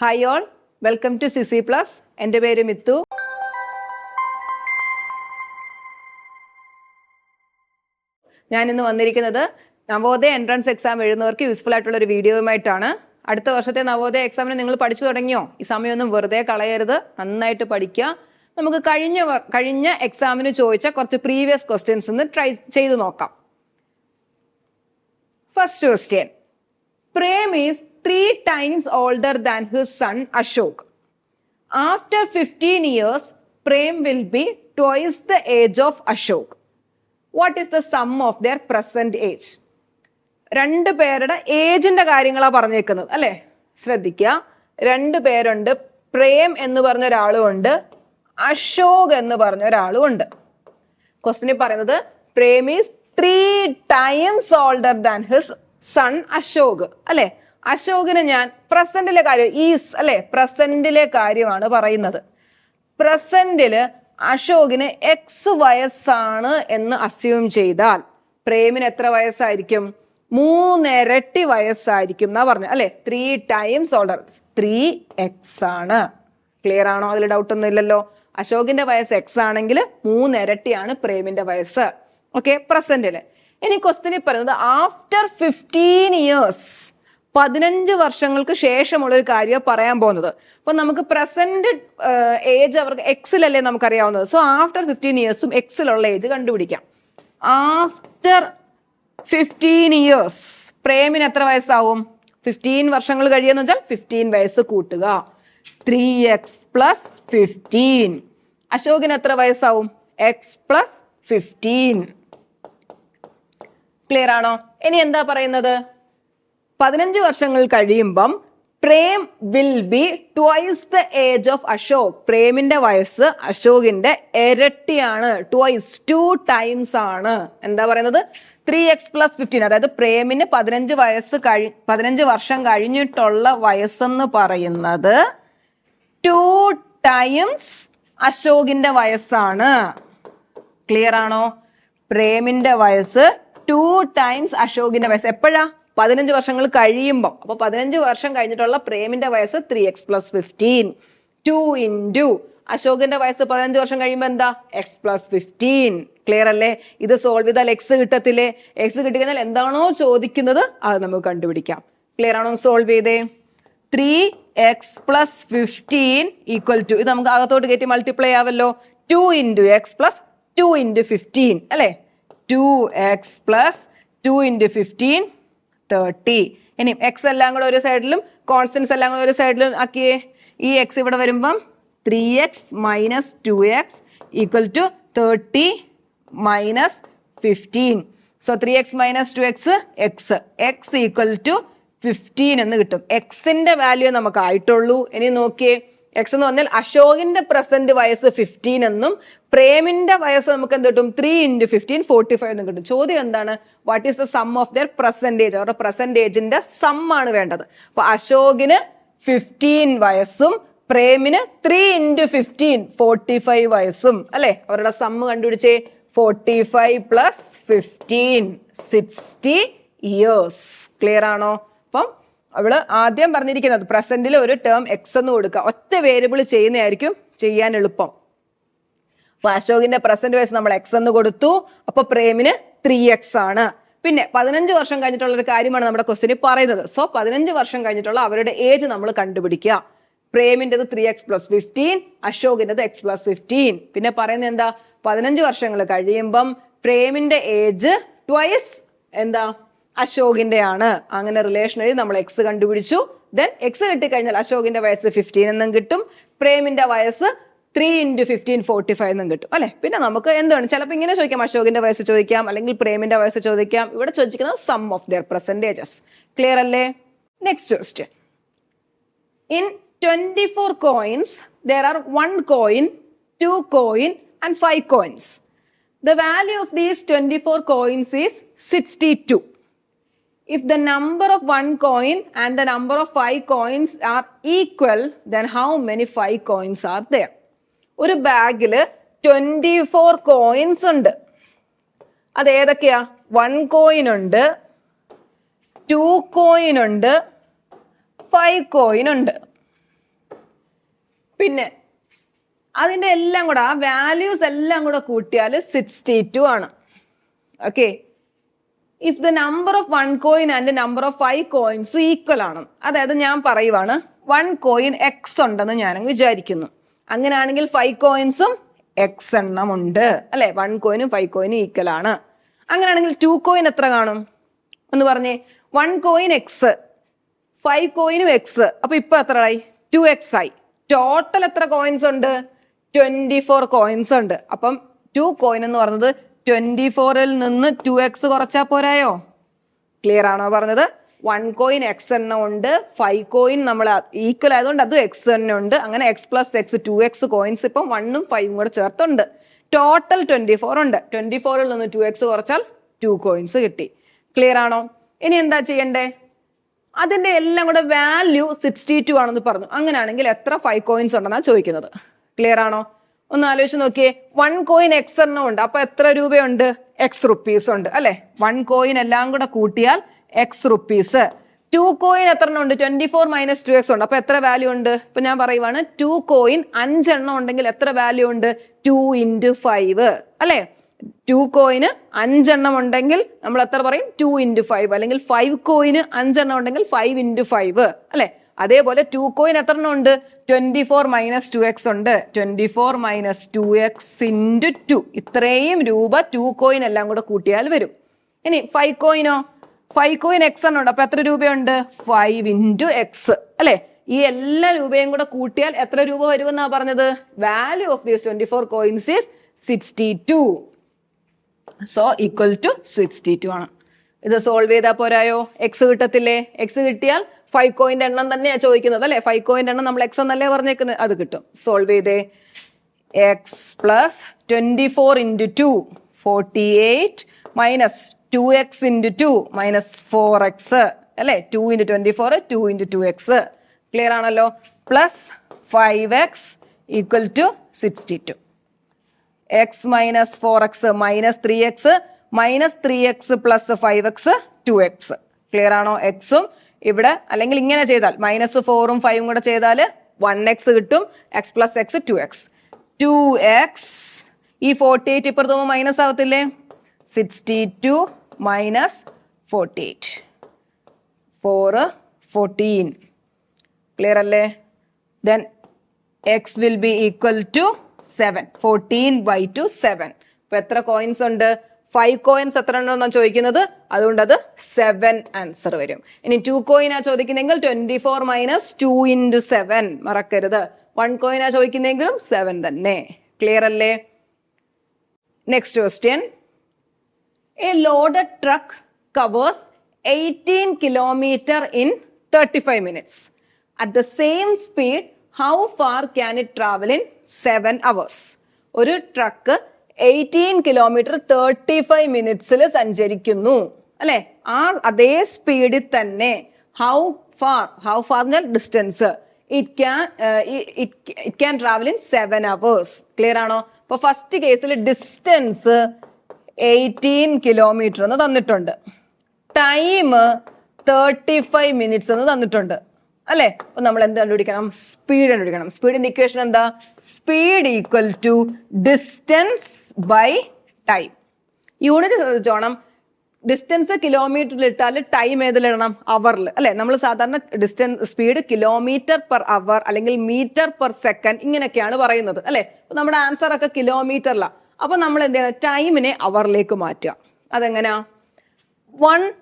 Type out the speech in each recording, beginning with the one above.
Hi all welcome to CC plus എന്റെ പേര് മിത്തു. ഞാനിന്ന് വന്നിരിക്കുന്നത് നവോദയ എൻട്രൻസ് എക്സാം എഴുതുന്നവർക്ക് യൂസ്ഫുൾ ആയിട്ടുള്ള ഒരു വീഡിയോയുമായിട്ടാണ്. അടുത്ത വർഷത്തെ നവോദയ എക്സാമിന് നിങ്ങൾ പഠിച്ചു തുടങ്ങിയോ? ഈ സമയമൊന്നും വെറുതെ കളയരുത് നന്നായിട്ട് പഠിക്കുക. നമുക്ക് കഴിഞ്ഞ കഴിഞ്ഞ എക്സാമിന് ചോദിച്ച കുറച്ച് പ്രീവിയസ് ക്വസ്റ്റ്യൻസ് ഒന്ന് ട്രൈ ചെയ്ത് നോക്കാം. First question Prem is three times older than his son Ashok after fifteen years Prem will be twice the age of Ashok what is the sum of their present age രണ്ട് പേരുടെ ഏജിന്റെ കാര്യങ്ങളാണ് പറഞ്ഞേക്കുന്നത് അല്ലെ? ശ്രദ്ധിക്കുക രണ്ട് പേരുണ്ട് പ്രേം എന്ന് പറഞ്ഞ ഒരാളും ഉണ്ട് അശോക് എന്ന് പറഞ്ഞ ഒരാളും ഉണ്ട്. ക്വസ്റ്റിനിൽ പറയുന്നത് Prem is three times older than his son Ashok അല്ലെ? അശോകിന് ഞാൻ പ്രസന്റിലെ കാര്യം ഈസ് അല്ലെ? പ്രസന്റിലെ കാര്യമാണ് പറയുന്നത്. പ്രസന്റിൽ അശോകിന് എക്സ് വയസ്സാണ് എന്ന് അസ്യൂം ചെയ്താൽ പ്രേമിന് എത്ര വയസ്സായിരിക്കും? മൂന്നിരട്ടി വയസ്സായിരിക്കും എന്നാ പറഞ്ഞത് അല്ലെ? Three times older three X ആണ്. ക്ലിയർ ആണോ? അതിൽ ഡൗട്ട് ഒന്നും ഇല്ലല്ലോ. അശോകിന്റെ വയസ്സ് എക്സ് ആണെങ്കിൽ മൂന്നിരട്ടിയാണ് പ്രേമിന്റെ വയസ്സ്. ഓക്കെ പ്രസന്റിൽ ഇനി ക്വസ്റ്റിനിൽ പറയുന്നത് ആഫ്റ്റർ ഫിഫ്റ്റീൻ ഇയേഴ്സ് പതിനഞ്ച് വർഷങ്ങൾക്ക് ശേഷമുള്ള ഒരു കാര്യമാണ് പറയാൻ പോകുന്നത്. അപ്പൊ നമുക്ക് പ്രസന്റ് ഏജ് അവർക്ക് എക്സിലല്ലേ നമുക്കറിയാവുന്നത്. സോ ആഫ്റ്റർ ഫിഫ്റ്റീൻ ഇയേഴ്സും എക്സിലുള്ള ഏജ് കണ്ടുപിടിക്കാം. ആഫ്റ്റർ ഫിഫ്റ്റീൻ ഇയേഴ്സ് പ്രേമിന് എത്ര വയസ്സാവും? ഫിഫ്റ്റീൻ വർഷങ്ങൾ കഴിയുന്ന വെച്ചാൽ ഫിഫ്റ്റീൻ വയസ്സ് കൂട്ടുക. ത്രീ എക്സ് പ്ലസ് ഫിഫ്റ്റീൻ അശോകിന് എത്ര വയസ്സാവും? എക്സ് പ്ലസ് ഫിഫ്റ്റീൻ ക്ലിയർ ആണോ ഇനി എന്താ പറയുന്നത്? പതിനഞ്ച് വർഷങ്ങൾ കഴിയുമ്പം Prem will be twice the age of Ashok. പ്രേമിന്റെ വയസ്സ് അശോകിന്റെ ഇരട്ടിയാണ്. ട്വൈസ് ടു ടൈംസ് ആണ്. എന്താ പറയുന്നത്? Three X plus fifteen. അതായത് പ്രേമിന് പതിനഞ്ച് വയസ്സ് കഴി പതിനഞ്ച് വർഷം കഴിഞ്ഞിട്ടുള്ള വയസ്സെന്ന് പറയുന്നത് ടു ടൈംസ് അശോകിന്റെ വയസ്സാണ്. ക്ലിയർ ആണോ പ്രേമിന്റെ വയസ്സ് ടു ടൈംസ് അശോകിന്റെ വയസ്സ്. എപ്പോഴാ? പതിനഞ്ച് വർഷങ്ങൾ കഴിയുമ്പോൾ അപ്പൊ പതിനഞ്ച് വർഷം കഴിഞ്ഞിട്ടുള്ള പ്രേമിന്റെ വയസ്സ് three X plus fifteen two into അശോകിന്റെ വയസ്സ് പതിനഞ്ച് വർഷം കഴിയുമ്പോൾ എന്താ? എക്സ് പ്ലസ് ഫിഫ്റ്റീൻ ക്ലിയർ അല്ലേ? ഇത് സോൾവ് ചെയ്താൽ എക്സ് കിട്ടത്തില്ലേ? എക്സ് കിട്ടിക്കഴിഞ്ഞാൽ എന്താണോ ചോദിക്കുന്നത് അത് നമുക്ക് കണ്ടുപിടിക്കാം. ക്ലിയർ ആണോ സോൾവ് ചെയ്തേ? Three X plus fifteen equal to ഇത് നമുക്ക് അകത്തോട്ട് കയറ്റി multiply ആവല്ലോ. Two into X plus two into fifteen അല്ലേ? Two X plus two into fifteen thirty ഇനി എക്സ് എല്ലാം കൂടെ ഒരു സൈഡിലും കോൺസ്റ്റൻസ് എല്ലാം കൂടെ ഒരു സൈഡിലും ആക്കിയേ. ഈ എക്സ് ഇവിടെ വരുമ്പം three X minus two X equal to thirty minus fifteen so three X minus two X X X equal to fifteen എന്ന് കിട്ടും. എക്സിന്റെ വാല്യൂ നമുക്ക് ആയിട്ടുള്ളൂ ഇനി നോക്കിയേ. എക്സ് എന്ന് പറഞ്ഞാൽ അശോകിന്റെ പ്രസന്റ് വയസ്സ് ഫിഫ്റ്റീൻ എന്നും പ്രേമിന്റെ വയസ്സ് നമുക്ക് എന്ത് കിട്ടും? Three into fifteen forty five എന്ന് കിട്ടും. ചോദ്യം എന്താണ്? What is the sum of their present age അവരുടെ പ്രസന്റേജിന്റെ സം ആണ് വേണ്ടത്. അപ്പൊ അശോകിന് ഫിഫ്റ്റീൻ വയസ്സും പ്രേമിന് three into fifteen forty five വയസ്സും അല്ലെ? അവരുടെ sum കണ്ടുപിടിച്ചേ. Forty five plus fifteen sixty years clear ആണോ? അവൾ ആദ്യം പറഞ്ഞിരിക്കുന്നത് പ്രസന്റിൽ ഒരു ടേം എക്സ് എന്ന് കൊടുക്കുക. ഒറ്റ വേരിയബിൾ ചെയ്യുന്നതായിരിക്കും ചെയ്യാൻ എളുപ്പം. അപ്പൊ അശോകിന്റെ പ്രസന്റ് വയസ്സ് നമ്മൾ എക്സ് എന്ന് കൊടുത്തു. അപ്പൊ പ്രേമിന് ത്രീ എക്സ് ആണ്. പിന്നെ പതിനഞ്ച് വർഷം കഴിഞ്ഞിട്ടുള്ള ഒരു കാര്യമാണ് നമ്മുടെ ക്വസ്റ്റിനിൽ പറയുന്നത്. സോ പതിനഞ്ച് വർഷം കഴിഞ്ഞിട്ടുള്ള അവരുടെ ഏജ് നമ്മൾ കണ്ടുപിടിക്കുക. പ്രേമിന്റെത് ത്രീ എക്സ് പ്ലസ് ഫിഫ്റ്റീൻ അശോകിന്റെത് എക്സ് പ്ലസ് ഫിഫ്റ്റീൻ പിന്നെ പറയുന്നത് എന്താ? പതിനഞ്ച് വർഷങ്ങൾ കഴിയുമ്പം പ്രേമിന്റെ ഏജ് ട്വൈസ് എന്താ? അശോകിന്റെ ആണ് അങ്ങനെ റിലേഷനിൽ നമ്മൾ എക്സ് കണ്ടുപിടിച്ചു. ദെൻ എക്സ് കിട്ടിക്കഴിഞ്ഞാൽ അശോകിന്റെ വയസ്സ് ഫിഫ്റ്റീൻ എന്നും കിട്ടും. പ്രേമിന്റെ വയസ്സ് three into fifteen forty five എന്നും കിട്ടും. അല്ലെ? പിന്നെ നമുക്ക് എന്താണ്? ചിലപ്പോൾ ഇങ്ങനെ ചോദിക്കാം. അശോകിന്റെ വയസ്സ് ചോദിക്കാം. അല്ലെങ്കിൽ പ്രേമിന്റെ വയസ്സ് ചോദിക്കാം. ഇവിടെ ചോദിക്കുന്നത് sum of their percentages clear അല്ലേ? Next question In 24 coins, there are one coin, two coin, and five coins. The value of these 24 coins is 62. If the number of one coin and the number of five coins are equal, then how many five coins are there? ഒരു ബാഗിൽ twenty four coins ഉണ്ട്. അത് ഏതൊക്കെയാ one coin ഉണ്ട് two coin ഉണ്ട് five coin ഉണ്ട്. പിന്നെ അതിന്റെ എല്ലാം കൂടെ ആ വാല്യൂസ് എല്ലാം കൂടെ കൂട്ടിയാൽ സിക്സ്റ്റി ടു ആണ്. Okay if the number of one coin and number of five coins equal ആണ്. അതായത് ഞാൻ പറയുവാണ് വൺ കോയിൻ എക്സ് ഉണ്ടെന്ന് ഞാൻ വിചാരിക്കുന്നു. അങ്ങനെയാണെങ്കിൽ ഫൈവ് കോയിൻസും എക്സ് എണ്ണം ഉണ്ട്. അല്ലെ? വൺ കോയിനും ഫൈവ് കോയിനും ഈക്വൽ ആണ്. അങ്ങനെയാണെങ്കിൽ ടു കോയിൻ എത്ര കാണും? എന്ന് പറഞ്ഞേ വൺ കോയിൻ എക്സ് ഫൈവ് കോയിനും എക്സ് അപ്പൊ ഇപ്പൊ എത്ര ആയി? ടു എക്സ് ആയി. ടോട്ടൽ എത്ര കോയിൻസ് ഉണ്ട്? ട്വന്റി ഫോർ കോയിൻസ് ഉണ്ട്. അപ്പം ടു കോയിൻ എന്ന് പറഞ്ഞത് ട്വന്റി ഫോറിൽ നിന്ന് ടു എക്സ് കുറച്ചാ പോരായോ? ക്ലിയർ ആണോ പറഞ്ഞത്? വൺ കോയിൻ എക്സ് എണ്ണം ഉണ്ട് ഫൈവ് കോയിൻ നമ്മൾ ഈക്വൽ ആയതുകൊണ്ട് അത് എക്സ് തന്നെ ഉണ്ട്. അങ്ങനെ X plus X two X coins ഇപ്പം വണ്ണും ഫൈവും കൂടെ ചേർത്തുണ്ട്. ടോട്ടൽ ട്വന്റി ഫോർ ഉണ്ട്. ട്വന്റി ഫോറിൽ നിന്ന് ടു എക്സ് കുറച്ചാൽ ടു കോയിൻസ് കിട്ടി. ക്ലിയർ ആണോ? ഇനി എന്താ ചെയ്യണ്ടേ? അതിന്റെ എല്ലാം കൂടെ വാല്യൂ സിക്സ്റ്റി ടു ആണെന്ന് പറഞ്ഞു. അങ്ങനെയാണെങ്കിൽ എത്ര ഫൈവ് കോയിൻസ് ഉണ്ടെന്നാണ് ചോദിക്കുന്നത്. ക്ലിയർ ആണോ? ഒന്ന് ആലോചിച്ച് നോക്കിയേ. വൺ കോയിൻ എക്സ് എണ്ണം ഉണ്ട്. അപ്പൊ എത്ര രൂപയുണ്ട്? എക്സ് റുപ്പീസ് ഉണ്ട്. അല്ലെ? വൺ കോയിൻ എല്ലാം കൂടെ കൂട്ടിയാൽ എക്സ് റുപ്പീസ് ടു കോയിൻ എത്ര എണ്ണം ഉണ്ട്? Twenty four minus two X ഉണ്ട്. അപ്പൊ എത്ര വാല്യൂ ഉണ്ട്? ഇപ്പൊ ഞാൻ പറയുവാണ് ടു കോയിൻ അഞ്ചെണ്ണം ഉണ്ടെങ്കിൽ എത്ര വാല്യൂ ഉണ്ട്? ടു ഇന്റു ഫൈവ് അല്ലെ? ടു കോയിന് അഞ്ചെണ്ണം ഉണ്ടെങ്കിൽ നമ്മൾ എത്ര പറയും? ടു ഇന്റു ഫൈവ് അല്ലെങ്കിൽ ഫൈവ് കോയിന് അഞ്ചെണ്ണം ഉണ്ടെങ്കിൽ ഫൈവ് ഇന്റു ഫൈവ് അല്ലെ? അതേപോലെ ടു കോയിൻ എത്ര എണ്ണം ഉണ്ട്? Twenty four minus two X ഉണ്ട്. Twenty four minus two X into two ഇത്രയും രൂപ ടു കോയിൻ എല്ലാം കൂടെ കൂട്ടിയാൽ വരും. ഇനി ഫൈവ് കോയിനോ ഫൈവ് കോയിൻ എക്സ് എണ്ണം ഉണ്ട്. അപ്പൊ എത്ര രൂപയുണ്ട്? ഫൈവ് ഇന്റു എക്സ് അല്ലെ? ഈ എല്ലാ രൂപയും കൂടെ കൂട്ടിയാൽ എത്ര രൂപ വരുമെന്നാ പറഞ്ഞത്? Value of these twenty four coins is sixty two so equal to sixty two ആണ്. ഇത് സോൾവ് ചെയ്താൽ പോരായോ? എക്സ് കിട്ടത്തില്ലേ? എക്സ് കിട്ടിയാൽ ഫൈവ് കോയിന്റെ എണ്ണം തന്നെയാണ് ചോദിക്കുന്നത് അല്ലെ? ഫൈവ് കോയിന്റെ എണ്ണം നമ്മൾ എക്സ് എന്നല്ലേ പറഞ്ഞേക്കുന്നത് അത് കിട്ടും. സോൾവ് ചെയ്തേ. X plus twenty four into two forty eight minus two X into two minus four X അല്ലെ? Two into twenty four two into two X clear ആണല്ലോ? Plus five X equal to sixty two X minus four X minus three X minus three X plus five X two X clear ആണോ എക്സും ഇവിടെ അല്ലെങ്കിൽ ഇങ്ങനെ ചെയ്താൽ minus ഫോറും ഫൈവും കൂടെ ചെയ്താൽ വൺ എക്സ് കിട്ടും X plus X two X two X ഈ ഫോർട്ടി എയ്റ്റ് ഇപ്പുറത്ത് പോകുമ്പോൾ minus ആവത്തില്ലേ? Sixty two minus forty eight four fourteen clear അല്ലേ? Then X will be equal to seven fourteen by two seven ഇപ്പൊ എത്ര coins ഉണ്ട്? Five coins എത്ര ഉണ്ടെന്നാണ് ചോദിക്കുന്നത്? അതുകൊണ്ട് അത് സെവൻ ആൻസർ വരും. ഇനി ടു കോയിനാ ചോദിക്കുന്നെങ്കിൽ twenty four minus two into seven മറക്കരുത്. വൺ കോയിനാ ചോദിക്കുന്നെങ്കിലും സെവൻ തന്നെ. ക്ലിയർ അല്ലേ? Next question A loaded truck covers 18 kilometer in 35 minutes. At the same speed, how far can it travel in 7 hours? ഒരു truck eighteen kilometre thirty five മിനിറ്റ്സിൽ സഞ്ചരിക്കുന്നു. അല്ലെ? ആ അതേ സ്പീഡിൽ തന്നെ how far how far distance it can it can travel in seven hours clear ആണോ? അപ്പൊ first കേസിൽ ഡിസ്റ്റൻസ് എയ്റ്റീൻ കിലോമീറ്റർ എന്ന് തന്നിട്ടുണ്ട്. ടൈം തേർട്ടി ഫൈവ് മിനിറ്റ്സ് എന്ന് തന്നിട്ടുണ്ട്. അല്ലെ? അപ്പൊ നമ്മൾ എന്ത് കണ്ടുപിടിക്കണം? സ്പീഡ് കണ്ടുപിടിക്കണം. സ്പീഡിന്റെ ഇക്വേഷൻ എന്താ? Speed equal to distance by time unit ശ്രദ്ധിച്ചോണം. ഡിസ്റ്റൻസ് കിലോമീറ്ററിൽ ഇട്ടാൽ ടൈം ഏതിലിടണം അവറിൽ അല്ലെ? നമ്മൾ സാധാരണ distance speed kilometre per hour അല്ലെങ്കിൽ മീറ്റർ പെർ സെക്കൻഡ് ഇങ്ങനെയൊക്കെയാണ് പറയുന്നത്. അല്ലെ? നമ്മുടെ ആൻസർ ഒക്കെ കിലോമീറ്ററിലാണ് അപ്പൊ നമ്മൾ എന്ത് ചെയ്യണം? ടൈമിനെ അവറിലേക്ക് മാറ്റുക. അതെങ്ങനെയാ വൺ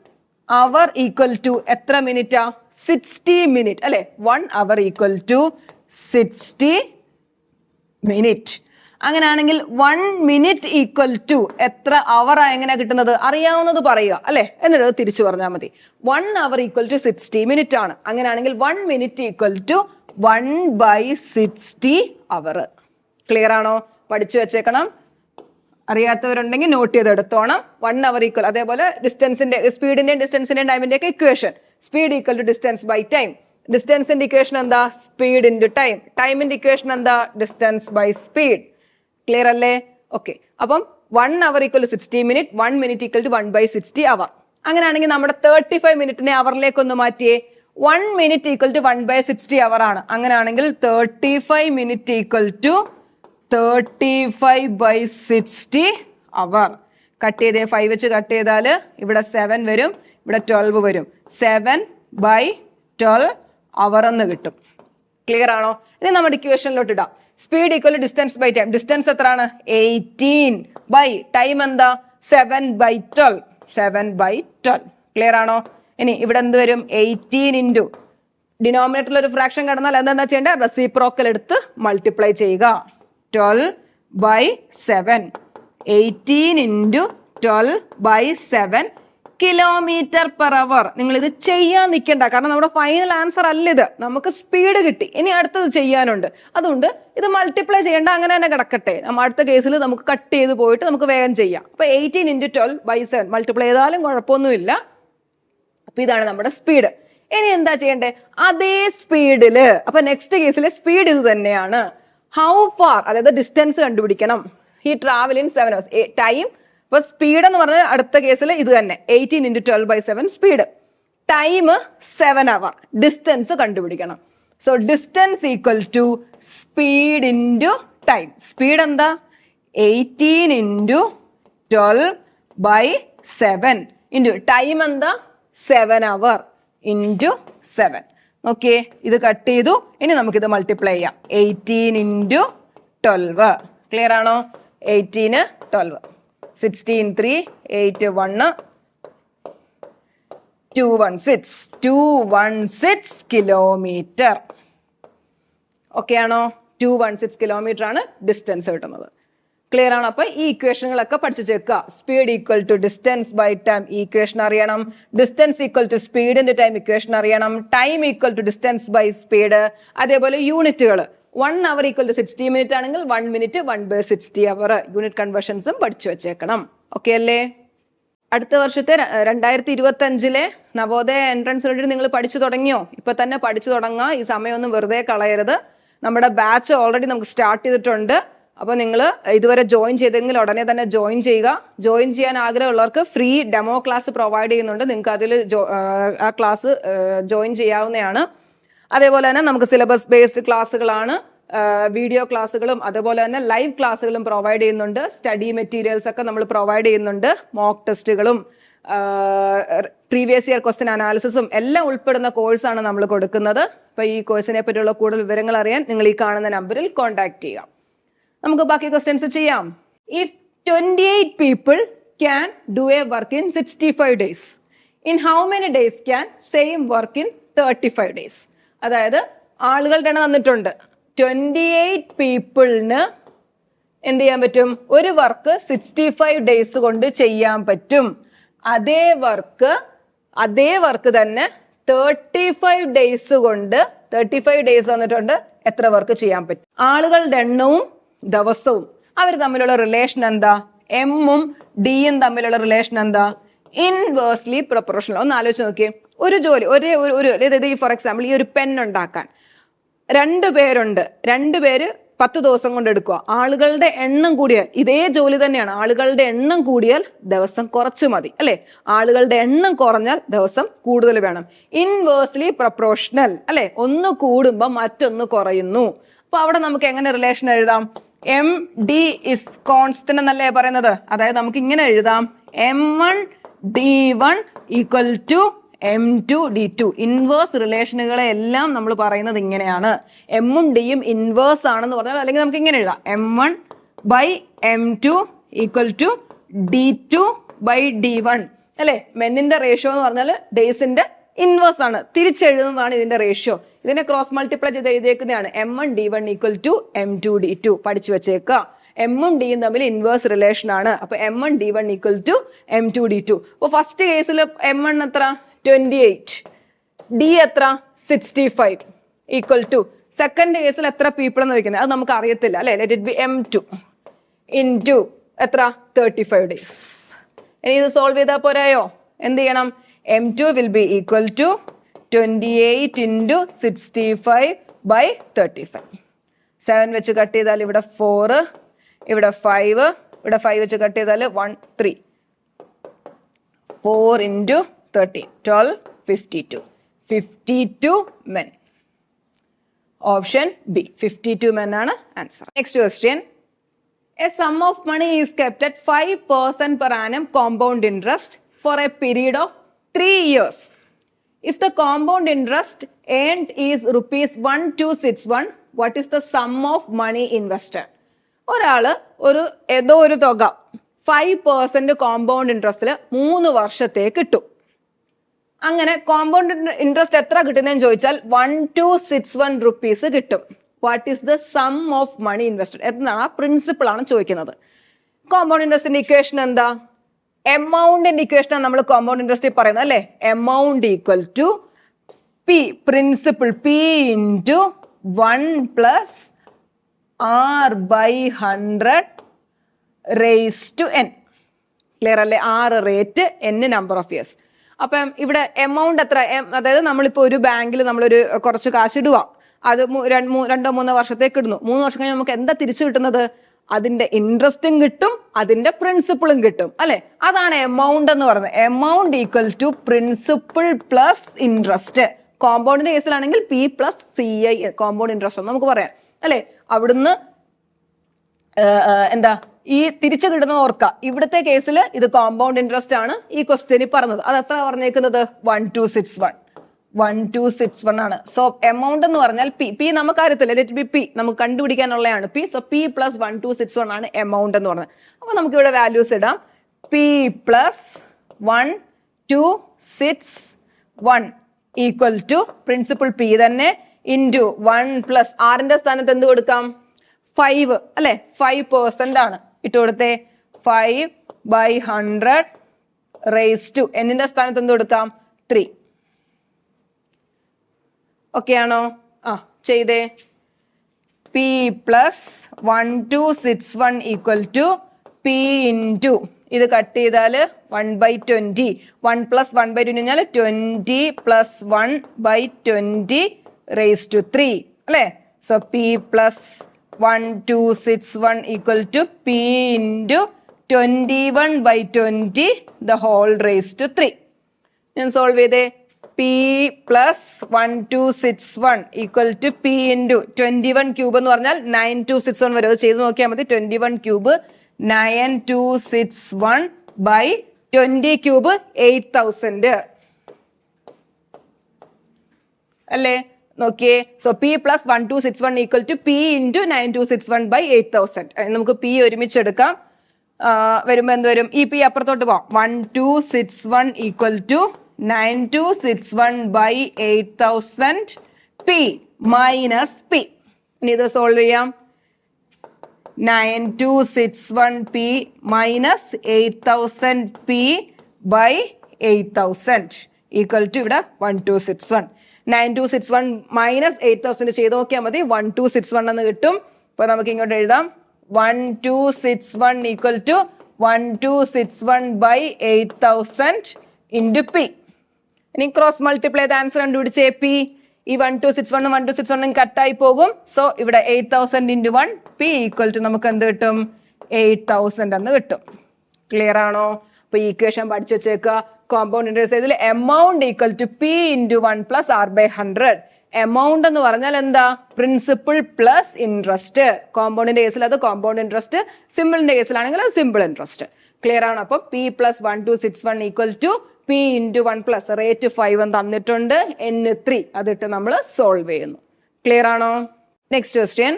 അവർ ഈക്വൽ ടു എത്ര മിനിറ്റാ സിക്സ്റ്റി മിനിറ്റ് അല്ലെ? One hour equal to sixty minute അങ്ങനെയാണെങ്കിൽ വൺ മിനിറ്റ് ഈക്വൽ ടു എത്ര അവർ എങ്ങനെ കിട്ടുന്നത്? അറിയാവുന്നത് പറയുക അല്ലെ? എന്നിട്ട് തിരിച്ചു പറഞ്ഞാൽ മതി. One hour equal to sixty minute ആണ്. അങ്ങനെയാണെങ്കിൽ one minute equal to one by sixty hour clear ആണോ? പഠിച്ചു വെച്ചേക്കണം. അറിയാത്തവരുണ്ടെങ്കിൽ നോട്ട് ചെയ്ത് എടുത്തോണം വൺ അവർ ഈക്വൽ അതേപോലെ ഡിസ്റ്റൻസിന്റെ സ്പീഡിന്റെയും ഡിസ്റ്റൻസിന്റെയും ടൈമിന്റെ ഒക്കെ equation speed equal to distance by time ഡിസ്റ്റൻസിന്റെ equation എന്താ? സ്പീഡ് ഇന്റു ടൈം ടൈമിന്റെ ഇക്വേഷൻ എന്താ? ഡിസ്റ്റൻസ് ബൈ സ്പീഡ് ക്ലിയർ അല്ലേ? ഓക്കെ അപ്പം one hour equal to sixty minute one minute equal to one by sixty hour അങ്ങനെയാണെങ്കിൽ നമ്മുടെ thirty five മിനിറ്റിനെ അവറിലേക്ക് ഒന്ന് മാറ്റിയേ. One minute equal to one by sixty hour ആണ്. അങ്ങനെയാണെങ്കിൽ thirty five minute equal to thirty five by sixty hour cut ചെയ്തേ five വെച്ച് cut ചെയ്താൽ ഇവിടെ സെവൻ വരും. ഇവിടെ ട്വൽവ് വരും. സെവൻ ബൈ ട്വൽവ് അവർ എന്ന് കിട്ടും. ക്ലിയർ ആണോ? ഇനി നമ്മുടെ ഇക്വേഷനിലോട്ട് ഇടാം. Speed equal distance by time distance എത്രയാണ്? എയ്റ്റീൻ ബൈ ടൈം എന്താ? Seven by twelve seven by twelve clear ആണോ? ഇനി ഇവിടെ എന്ത് വരും? എയ്റ്റീൻ ഇന്റു ഡിനോമിനേറ്ററിൽ ഒരു ഫ്രാക്ഷൻ കടന്നാൽ എന്താ ചെയ്യേണ്ടത് റെസിപ്രോക്കൽ എടുത്ത് മൾട്ടിപ്ലൈ ചെയ്യുക. Twelve by seven eighteen into twelve by seven kilometre per hour നിങ്ങൾ ഇത് ചെയ്യാൻ നിൽക്കണ്ട കാരണം നമ്മുടെ ഫൈനൽ ആൻസർ അല്ല ഇത്. നമുക്ക് സ്പീഡ് കിട്ടി. ഇനി അടുത്തത് ചെയ്യാനുണ്ട്. അതുകൊണ്ട് ഇത് മൾട്ടിപ്ലൈ ചെയ്യേണ്ട അങ്ങനെ തന്നെ കിടക്കട്ടെ. നമ്മൾ അടുത്ത കേസിൽ നമുക്ക് കട്ട് ചെയ്ത് പോയിട്ട് നമുക്ക് വേഗം ചെയ്യാം. അപ്പൊ eighteen into twelve by seven multiply ചെയ്താലും കുഴപ്പമൊന്നുമില്ല. അപ്പൊ ഇതാണ് നമ്മുടെ സ്പീഡ് ഇനി എന്താ ചെയ്യണ്ടേ? അതേ സ്പീഡിൽ അപ്പൊ നെക്സ്റ്റ് കേസിലെ സ്പീഡ് ഇത് തന്നെയാണ്. ഹൗ ഫാർ അതായത് ഡിസ്റ്റൻസ് കണ്ടുപിടിക്കണം. ഈ travel in seven hours time ഇപ്പൊ സ്പീഡ് എന്ന് പറഞ്ഞാൽ അടുത്ത കേസിൽ ഇത് തന്നെ. Eighteen into twelve by seven speed time seven hour distance കണ്ടുപിടിക്കണം. So distance equal to speed into time speed എന്താ? Eighteen into twelve by seven into time എന്താ? Seven hour into seven okay ഇത് കട്ട് ചെയ്തു. ഇനി നമുക്കിത് multiply ചെയ്യാം. Eighteen into twelve clear ആണോ? Eighteen twelve sixteen three eight one two one six two one six kilometre okay ആണോ? Two one six kilometre ആണ് distance കിട്ടുന്നത്. ക്ലിയർ ആണ്? അപ്പൊ ഈ ഇക്വേഷനുകളൊക്കെ പഠിച്ചു ചേക്കുക speed equal to distance by time equation അറിയണം ഡിസ്റ്റൻസ് ഈക്വൽ ടു സ്പീഡിന്റെ ടൈം ഇക്വേഷൻ അറിയണം. Time equal to distance by speed അതേപോലെ യൂണിറ്റുകൾ one hour equal to sixty minute ആണെങ്കിൽ one minute one by sixty hour unit കൺവേർഷൻസും പഠിച്ചു വെച്ചേക്കണം. Okay അല്ലേ? അടുത്ത വർഷത്തെ രണ്ടായിരത്തി ഇരുപത്തി അഞ്ചിലെ നവോദയ എൻട്രൻസ് വേണ്ടി നിങ്ങൾ പഠിച്ചു തുടങ്ങിയോ? ഇപ്പൊ തന്നെ പഠിച്ചു തുടങ്ങുക ഈ സമയമൊന്നും വെറുതെ കളയരുത്. നമ്മുടെ ബാച്ച് ഓൾറെഡി നമുക്ക് സ്റ്റാർട്ട് ചെയ്തിട്ടുണ്ട്. അപ്പൊ നിങ്ങൾ ഇതുവരെ ജോയിൻ ചെയ്തെങ്കിൽ ഉടനെ തന്നെ ജോയിൻ ചെയ്യുക. ജോയിൻ ചെയ്യാൻ ആഗ്രഹമുള്ളവർക്ക് ഫ്രീ ഡെമോ ക്ലാസ് പ്രൊവൈഡ് ചെയ്യുന്നുണ്ട്. നിങ്ങൾക്ക് അതിൽ ആ ക്ലാസ് ജോയിൻ ചെയ്യാവുന്നതാണ്. അതേപോലെ തന്നെ നമുക്ക് സിലബസ് ബേസ്ഡ് ക്ലാസ്സുകളാണ് വീഡിയോ ക്ലാസ്സുകളും അതുപോലെ തന്നെ ലൈവ് ക്ലാസ്സുകളും പ്രൊവൈഡ് ചെയ്യുന്നുണ്ട്. സ്റ്റഡി മെറ്റീരിയൽസ് ഒക്കെ നമ്മൾ പ്രൊവൈഡ് ചെയ്യുന്നുണ്ട്. മോക്ക് ടെസ്റ്റുകളും പ്രീവിയസ് ഇയർ ക്വസ്റ്റ്യൻ അനാലിസിസും എല്ലാം ഉൾപ്പെടുന്ന കോഴ്സാണ് നമ്മൾ കൊടുക്കുന്നത്. അപ്പൊ ഈ കോഴ്സിനെ പറ്റിയുള്ള കൂടുതൽ വിവരങ്ങൾ അറിയാൻ നിങ്ങൾ ഈ കാണുന്ന നമ്പറിൽ കോൺടാക്ട് ചെയ്യാം നമുക്ക് ബാക്കി ക്വസ്റ്റ്യൻസ് ചെയ്യാം. If twenty eight people can do a work in sixty five days in how many days can same work in thirty five days അതായത് ആളുകളുടെ എണ്ണം തന്നിട്ടുണ്ട്. ട്വന്റി എയ്റ്റ് പീപ്പിളിന് എന്ത് ചെയ്യാൻ പറ്റും? ഒരു വർക്ക് സിക്സ്റ്റി ഫൈവ് ഡേയ്സ് കൊണ്ട് ചെയ്യാൻ പറ്റും. അതേ വർക്ക് അതേ വർക്ക് തന്നെ തേർട്ടി ഫൈവ് ഡേയ്സ് കൊണ്ട് തേർട്ടി ഫൈവ് ഡേയ്സ് വന്നിട്ടുണ്ട് എത്ര വർക്ക് ചെയ്യാൻ പറ്റും? ആളുകളുടെ എണ്ണവും ദിവസവും. അവർ തമ്മിലുള്ള റിലേഷൻ എന്താ? എമ്മും ഡിയും തമ്മിലുള്ള റിലേഷൻ എന്താ? ഇൻവേഴ്സ്ലി പ്രൊപ്പോർഷണൽ ഒന്ന് ആലോചിച്ച് നോക്കിയേ. ഒരു ജോലി ഒരേ ഒരു ഒരു അതായത് ഈ ഫോർ എക്സാമ്പിൾ ഈ ഒരു പെൻ ഉണ്ടാക്കാൻ. രണ്ട് പേരുണ്ട്. രണ്ട് പേര് പത്ത് ദിവസം കൊണ്ട് എടുക്കുക ആളുകളുടെ എണ്ണം കൂടിയാൽ ഇതേ ജോലി തന്നെയാണ്. ആളുകളുടെ എണ്ണം കൂടിയാൽ ദിവസം കുറച്ച് മതി അല്ലെ? ആളുകളുടെ എണ്ണം കുറഞ്ഞാൽ ദിവസം കൂടുതൽ വേണം. ഇൻവേഴ്സ്ലി പ്രൊപ്പോർഷണൽ അല്ലെ? ഒന്ന് കൂടുമ്പോൾ മറ്റൊന്ന് കുറയുന്നു. അപ്പൊ അവിടെ നമുക്ക് എങ്ങനെ റിലേഷൻ എഴുതാം? എം ഡി ഇസ് കോൺസ്റ്റന്റ് എന്നല്ലേ പറയുന്നത്? അതായത് നമുക്ക് ഇങ്ങനെ എഴുതാം. M one D one equal to M two D two inverse റിലേഷനുകളെ എല്ലാം നമ്മൾ പറയുന്നത് ഇങ്ങനെയാണ്. എമ്മും ഡിയും ഇൻവേഴ്സ് ആണെന്ന് പറഞ്ഞാൽ അല്ലെങ്കിൽ നമുക്ക് ഇങ്ങനെ എഴുതാം. M one by M two equal to D two by D one അല്ലെ? മെന്നിന്റെ റേഷ്യോ എന്ന് പറഞ്ഞാൽ ഡേയ്സിന്റെ ഇൻവേഴ്സ് ആണ്. തിരിച്ചെഴുതുന്നതാണ് ഇതിന്റെ റേഷ്യോ ഇതിനെ ക്രോസ് മൾട്ടിപ്ലൈ ചെയ്ത് എഴുതിയേക്കുന്നതാണ്. M one D one equal to M two D two പഠിച്ചു വെച്ചേക്കുക എമ്മും ഡിയും തമ്മിൽ ഇൻവേഴ്സ് റിലേഷൻ ആണ്. അപ്പൊ M one D one equal to M two D two അപ്പൊ ഫസ്റ്റ് കേസിൽ എം വൺ എത്ര? ട്വന്റി എയ്റ്റ് ഡി എത്ര? Sixty five equal to second കേസിൽ എത്ര പീപ്പിൾ എന്ന് ചോദിക്കുന്നത്? അത് നമുക്ക് അറിയത്തില്ല അല്ലേ? Let it be M two into എത്ര? തേർട്ടി ഫൈവ് ഡേയ്സ് ഇനി ഇത് സോൾവ് ചെയ്താൽ പോരായോ? എന്ത് ചെയ്യണം? M two will be equal to twenty eight into sixty five by thirty five seven വെച്ച് കട്ട് ചെയ്താൽ ഇവിടെ ഫോറ് ഇവിടെ ഫൈവ് ഇവിടെ ഫൈവ് വെച്ച് കട്ട് ചെയ്താൽ one three four into thirty twelve fifty two fifty two men option B fifty two men ആണ് answer next question a sum of money is kept at five percent per annum compound interest for a period of three years if the compound interest earned is rupees one two six one what is the sum of money invested ഒരാൾ ഒരു ഏതോ ഒരു തുക five percent compound ഇൻട്രസ്റ്റിൽ മൂന്ന് വർഷത്തേക്ക് ഇട്ടു അങ്ങനെ compound interest എത്ര കിട്ടുന്നതെന്ന് ചോദിച്ചാൽ one two six one rupees കിട്ടും. What is the sum of money invested എന്നാണ് ആ പ്രിൻസിപ്പിൾ ആണ് ചോദിക്കുന്നത്. കോമ്പൗണ്ട് ഇൻട്രസ്റ്റിന്റെ ഇക്വേഷൻ എന്താ? എമൗണ്ടിന്റെ ഇക്വേഷൻ ആണ് നമ്മൾ കോമ്പൗണ്ട് ഇൻട്രസ്റ്റിൽ പറയുന്നത് അല്ലെ? Amount equal to P principal P into one plus R by hundred raise to N clear അല്ലേ? R rate N number of years അപ്പം ഇവിടെ എമൗണ്ട് എത്ര? അതായത് നമ്മളിപ്പോ ഒരു ബാങ്കിൽ നമ്മളൊരു കുറച്ച് കാശ് ഇടുക അത് രണ്ട് മൂന്നോ വർഷത്തേക്ക് ഇടുന്നു. മൂന്ന് വർഷം കഴിഞ്ഞ് നമുക്ക് എന്താ തിരിച്ചു കിട്ടുന്നത്? അതിന്റെ ഇൻട്രസ്റ്റും കിട്ടും അതിന്റെ പ്രിൻസിപ്പിളും കിട്ടും. അല്ലെ? അതാണ് എമൗണ്ട് എന്ന് പറയുന്നത്. Amount equal to principal plus interest കോമ്പൗണ്ടിന്റെ കേസിലാണെങ്കിൽ P plus C I compound interest നമുക്ക് പറയാം. അല്ലെ? അവിടുന്ന് എന്താ ഈ തിരിച്ചു കിട്ടുന്ന ഓർക്ക. ഇവിടുത്തെ കേസിൽ ഇത് കോമ്പൗണ്ട് ഇൻട്രസ്റ്റ് ആണ് ഈ ക്വസ്റ്റ്യനിൽ പറഞ്ഞത്. അത് എത്ര പറഞ്ഞേക്കുന്നത്? One two six one one two six one ആണ്. സോ എമൗണ്ട് എന്ന് പറഞ്ഞാൽ പി പി നമുക്ക് അറിയത്തില്ല ലെറ്റ് ബി പി നമുക്ക് കണ്ടുപിടിക്കാനുള്ളതാണ് P so P plus one two six one ആണ് എമൗണ്ട് എന്ന് പറഞ്ഞത്. അപ്പൊ നമുക്ക് ഇവിടെ വാല്യൂസ് ഇടാം. P plus one two six one equal to principal P തന്നെ ഇന്റു വൺ പ്ലസ് ആറിന്റെ സ്ഥാനത്ത് എന്ത് കൊടുക്കാം? ഫൈവ് അല്ലെ? ഫൈവ് പേഴ്സെന്റ് ആണ്. ഇട്ട് കൊടുത്തേ. Five by hundred raise to എന്നിന്റെ സ്ഥാനത്ത് എന്ത് കൊടുക്കാം? ത്രീ ഓക്കെ ആണോ? ആ ചെയ്തേ. P plus one two six one equal to P into ഇത് കട്ട് ചെയ്താൽ one by twenty one plus one by twenty കഴിഞ്ഞാൽ twenty plus one by twenty raise to three അല്ലേ? So P plus one two six one equal to P into twenty one by twenty the whole raise to three ഞാൻ solve ചെയ്തേ P plus one two six one equal to P into twenty one cube എന്ന് പറഞ്ഞാൽ nine two six one വരും. അത് ചെയ്ത് നോക്കിയാൽ മതി. Twenty one cube nine two six one by twenty cube eight thousand അല്ലേ? നോക്കിയേ. So P plus one two six one equal to P into nine two six one by eight thousand നമുക്ക് P ഒരുമിച്ച് എടുക്കാം വരുമ്പോൾ വരുമ്പോ എന്ത് വരും? ഈ പി അപ്പുറത്തോട്ട് പോവാം. One two six one equal to nine two six one by eight thousand P minus P ഇനി ഇത് സോൾവ് ചെയ്യാം. Nine two six one P minus eight thousand P by eight thousand equal to ഇവിടെ one two six one nine two six one minus eight thousand ചെയ്ത് നോക്കിയാൽ മതി. One two six one എന്ന് കിട്ടും. അപ്പൊ നമുക്ക് ഇങ്ങോട്ട് എഴുതാം. One two six one equal to one two six one by eight thousand into P ഇനി ക്രോസ് മൾട്ടിപ്ലൈ ആൻസർ കണ്ടുപിടിച്ചേ പി ഈ വൺ ടു സിക്സ് വണ്ണും വൺ ടു സിക്സ് വണ്ണും കട്ടായി പോകും. സോ ഇവിടെ eight thousand into one P equal to നമുക്ക് എന്ത് കിട്ടും? എയ്റ്റ് തൗസൻഡ് എന്ന് കിട്ടും. ക്ലിയർ ആണോ? അപ്പൊ ഈ ഇക്വേഷൻ പഠിച്ചു വെച്ചേക്കുക. കോമ്പൗണ്ട് ഇൻട്രസ്റ്റ് ഇതിൽ amount equal to P into one plus R by hundred amount എന്ന് പറഞ്ഞാൽ എന്താ? പ്രിൻസിപ്പിൾ പ്ലസ് ഇൻട്രസ്റ്റ് കോമ്പൗണ്ടിന്റെ കേസിൽ അത് കോമ്പൗണ്ട് ഇൻട്രസ്റ്റ് സിമ്പിളിന്റെ കേസിലാണെങ്കിൽ അത് സിമ്പിൾ ഇൻട്രസ്റ്റ് ക്ലിയർ ആണ്? അപ്പൊ P plus one two six one equal to P into one plus rate five തന്നിട്ടുണ്ട്. എൻ ത്രീ അതിട്ട് നമ്മൾ സോൾവ് ചെയ്യുന്നു. ക്ലിയർ ആണോ? Next question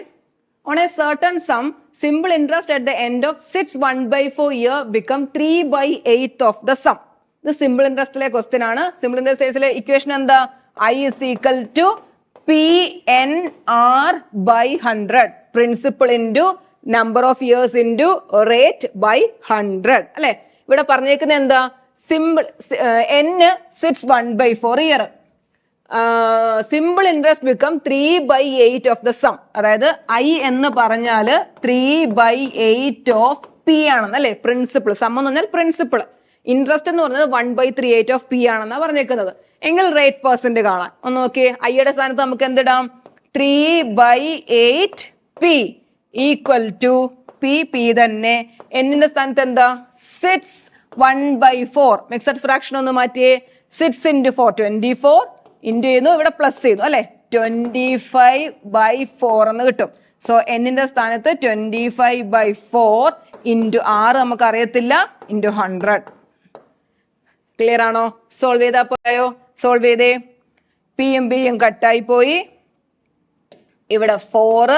on a certain sum simple interest at the end of six one by four year become three by eight of the sum ഇത് simple ഇൻട്രസ്റ്റിലെ question ആണ്. Simple interest equation എന്താ? I is equal to P N R by hundred principal into number of years into rate by hundred അല്ലെ? ഇവിടെ പറഞ്ഞേക്കുന്നത് എന്താ? Simple N six one by four year simple interest become three by eight of the sum അതായത് I എന്ന് പറഞ്ഞാൽ three by eight of P ആണെന്ന് അല്ലെ? Principle some എന്ന് പറഞ്ഞാൽ പ്രിൻസിപ്പിൾ ഇൻട്രസ്റ്റ് എന്ന് പറഞ്ഞത് one by three eight of P ആണെന്നാണ് പറഞ്ഞേക്കുന്നത്. എങ്കിൽ റേറ്റ് പെർസെന്റ് കാണാൻ. ഒന്ന് നോക്കിയേ. ഐയുടെ സ്ഥാനത്ത് നമുക്ക് എന്തിടാം? Three by eight P equal to P P തന്നെ. എന്നിന്റെ സ്ഥാനത്ത് എന്താ? Six one by four mixed fraction ഒന്ന് മാറ്റിയേ. Six into four twenty four into ചെയ്യുന്നു. ഇവിടെ പ്ലസ് ചെയ്യുന്നു അല്ലെ? ട്വന്റി ഫൈവ് ബൈ ഫോർ എന്ന് കിട്ടും. സോ എന്നിന്റെ സ്ഥാനത്ത് twenty five by four into R നമുക്ക് അറിയത്തില്ല ഇന്റു ഹൺഡ്രഡ് ക്ലിയർ ആണോ? സോൾവ് ചെയ്താ പോയോ? സോൾവ് ചെയ്തേ. പിയും ബിയും കട്ടായി പോയി. ഇവിടെ four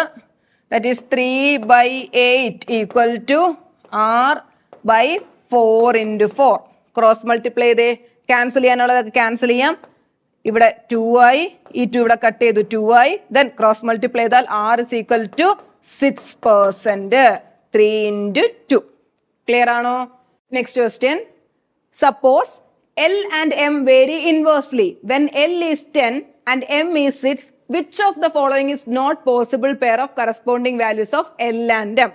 that is three by eight equal to R by four into four cross multiply ചെയ്തേ. ക്യാൻസൽ ചെയ്യാനുള്ളതൊക്കെ ക്യാൻസൽ ചെയ്യാം. ഇവിടെ ടു ആയി. ഈ ടു ഇവിടെ കട്ട് ചെയ്തു ടു ആയി. ദെൻ ക്രോസ് മൾട്ടിപ്ലൈ ചെയ്താൽ R is equal to six percent three into two clear ആണോ? Next question Suppose L and M vary inversely. When L is 10 and M is 6, which of the following is not possible pair of corresponding values of L and M?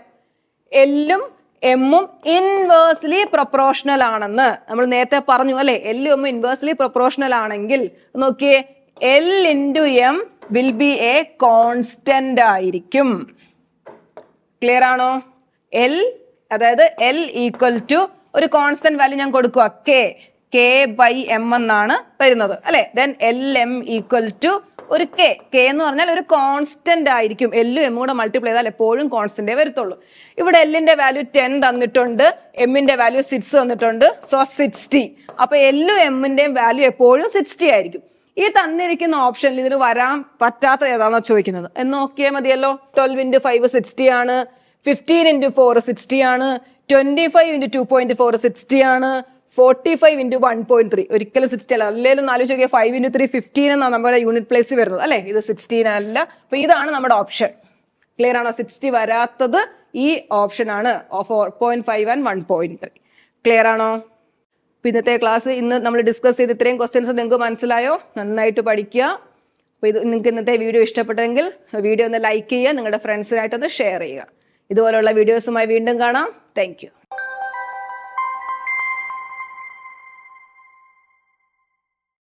എല്ലും എമ്മും inversely proportional ആണെന്ന് നമ്മൾ നേരത്തെ പറഞ്ഞു അല്ലെ എല്ലും എമ്മും inversely proportional ആണെങ്കിൽ നോക്കിയേ L into M will be a constant ആയിരിക്കും ക്ലിയർ ആണോ എൽ അതായത് എൽ ഈക്വൽ ടു ഒരു കോൺസ്റ്റന്റ് വാല്യൂ ഞാൻ കൊടുക്കുക കെ കെ ബൈ എം എന്നാണ് വരുന്നത് അല്ലെ? Then L M equal to ഒരു കെ കെ എന്ന് പറഞ്ഞാൽ ഒരു കോൺസ്റ്റന്റ് ആയിരിക്കും. എല്ലും എമ്മും കൂടെ മൾട്ടിപ്ലൈ ചെയ്താൽ എപ്പോഴും കോൺസ്റ്റന്റേ വരത്തുള്ളൂ. ഇവിടെ എല്ലിന്റെ വാല്യൂ ടെൻ തന്നിട്ടുണ്ട്. എമ്മിന്റെ വാല്യൂ സിക്സ് തന്നിട്ടുണ്ട്. സോ സിക്സ്റ്റി അപ്പൊ എല്ലും എമ്മിന്റെയും വാല്യൂ എപ്പോഴും സിക്സ്റ്റി ആയിരിക്കും. ഈ തന്നിരിക്കുന്ന ഓപ്ഷനിൽ ഇതിന് വരാൻ പറ്റാത്ത ഏതാണോ ചോദിക്കുന്നത്. എന്ന് നോക്കിയാൽ മതിയല്ലോ. ട്വൽവ് ഇന്റു ഫൈവ് സിക്സ്റ്റി ആണ്. ഫിഫ്റ്റീൻ ഇന്റു ഫോർ സിക്സ്റ്റി ആണ്. Twenty five into two point four sixty ആണ്. Forty five into one point three ഒരിക്കലും സിക്സ്റ്റി അല്ല. അല്ലെങ്കിലും നാല് ചോദിക്കുക ഫൈവ് ഇന്റു ത്രീ ഫിഫ്റ്റീൻ എന്നാണ് നമ്മുടെ യൂണിറ്റ് പ്ലേസ് വരുന്നത്. അല്ലേ? ഇത് സിക്സ്റ്റീൻ അല്ല. അപ്പൊ ഇതാണ് നമ്മുടെ ഓപ്ഷൻ ക്ലിയർ ആണോ? സിക്സ്റ്റി വരാത്തത് ഈ ഓപ്ഷൻ ആണ്. Four point five and one point three clear ആണോ? ഇന്നത്തെ ക്ലാസ് ഇന്ന് നമ്മൾ ഡിസ്കസ് ചെയ്ത് ഇത്രയും ക്വസ്റ്റ്യൻസ് നിങ്ങൾക്ക് മനസ്സിലായോ? നന്നായിട്ട് പഠിക്കുക. അപ്പോൾ ഇത് നിങ്ങൾക്ക് ഇന്നത്തെ വീഡിയോ ഇഷ്ടപ്പെട്ടെങ്കിൽ വീഡിയോ ഒന്ന് ലൈക്ക് ചെയ്യുക. നിങ്ങളുടെ ഫ്രണ്ട്സിനായിട്ടൊന്ന് ഷെയർ ചെയ്യുക. ഇതുപോലുള്ള വീഡിയോസുമായി വീണ്ടും കാണാം. താങ്ക്